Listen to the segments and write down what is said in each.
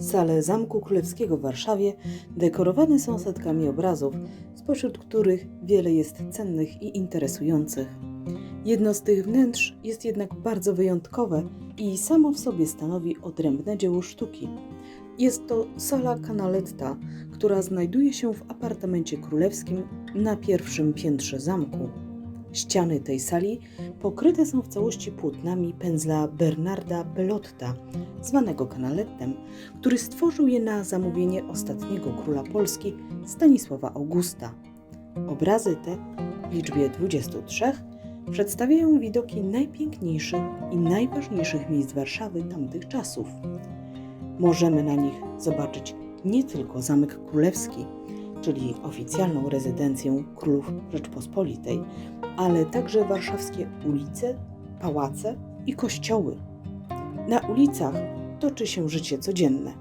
Sale Zamku Królewskiego w Warszawie dekorowane są setkami obrazów, spośród których wiele jest cennych i interesujących. Jedno z tych wnętrz jest jednak bardzo wyjątkowe i samo w sobie stanowi odrębne dzieło sztuki. Jest to sala Canaletta, która znajduje się w apartamencie królewskim na pierwszym piętrze zamku. Ściany tej sali pokryte są w całości płótnami pędzla Bernarda Bellotta, zwanego Canalettem, który stworzył je na zamówienie ostatniego króla Polski Stanisława Augusta. Obrazy te w liczbie 23 przedstawiają widoki najpiękniejszych i najważniejszych miejsc Warszawy tamtych czasów. Możemy na nich zobaczyć nie tylko Zamek Królewski, czyli oficjalną rezydencję królów Rzeczpospolitej, ale także warszawskie ulice, pałace i kościoły. Na ulicach toczy się życie codzienne.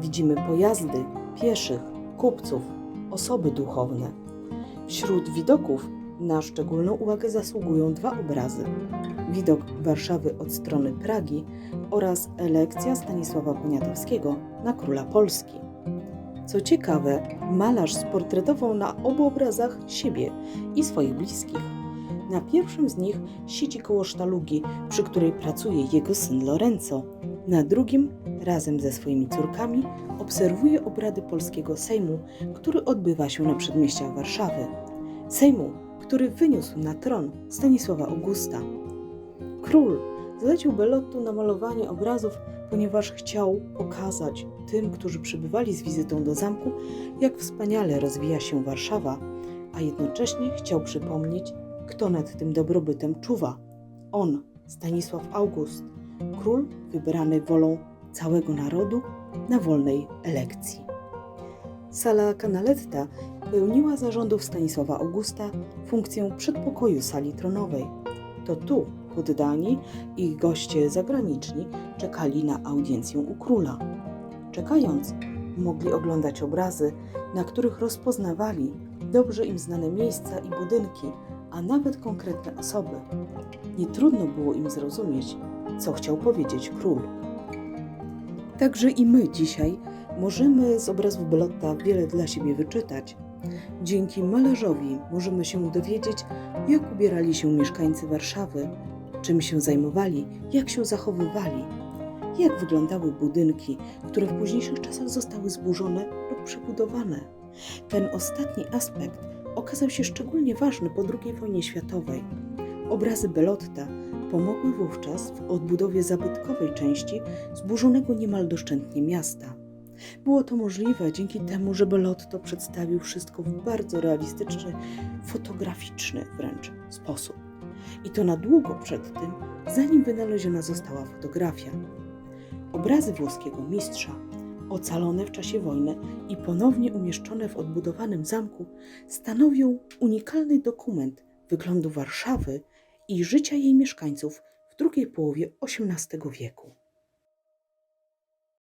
Widzimy pojazdy, pieszych, kupców, osoby duchowne. Wśród widoków na szczególną uwagę zasługują dwa obrazy: widok Warszawy od strony Pragi oraz elekcja Stanisława Poniatowskiego na króla Polski. Co ciekawe, malarz sportretował na obu obrazach siebie i swoich bliskich. Na pierwszym z nich siedzi koło sztalugi, przy której pracuje jego syn Lorenzo. Na drugim, razem ze swoimi córkami, obserwuje obrady polskiego Sejmu, który odbywa się na przedmieściach Warszawy. Sejmu, który wyniósł na tron Stanisława Augusta. Król zlecił Bellottu namalowanie obrazów, ponieważ chciał pokazać tym, którzy przybywali z wizytą do zamku, jak wspaniale rozwija się Warszawa, a jednocześnie chciał przypomnieć, kto nad tym dobrobytem czuwa. On, Stanisław August, król wybrany wolą całego narodu na wolnej elekcji. Sala Canaletta pełniła zarządów Stanisława Augusta funkcję przedpokoju sali tronowej. To tu poddani i goście zagraniczni czekali na audiencję u króla. Czekając, mogli oglądać obrazy, na których rozpoznawali dobrze im znane miejsca i budynki, a nawet konkretne osoby. Nie trudno było im zrozumieć, co chciał powiedzieć król. Także i my dzisiaj możemy z obrazów Bellotta wiele dla siebie wyczytać. Dzięki malarzowi możemy się dowiedzieć, jak ubierali się mieszkańcy Warszawy, czym się zajmowali, jak się zachowywali, jak wyglądały budynki, które w późniejszych czasach zostały zburzone lub przebudowane. Ten ostatni aspekt okazał się szczególnie ważny po II wojnie światowej. Obrazy Bellotta pomogły wówczas w odbudowie zabytkowej części zburzonego niemal doszczętnie miasta. Było to możliwe dzięki temu, że Bellotto przedstawił wszystko w bardzo realistyczny, fotograficzny wręcz sposób. I to na długo przed tym, zanim wynaleziona została fotografia. Obrazy włoskiego mistrza, ocalone w czasie wojny i ponownie umieszczone w odbudowanym zamku, stanowią unikalny dokument wyglądu Warszawy i życia jej mieszkańców w drugiej połowie XVIII wieku.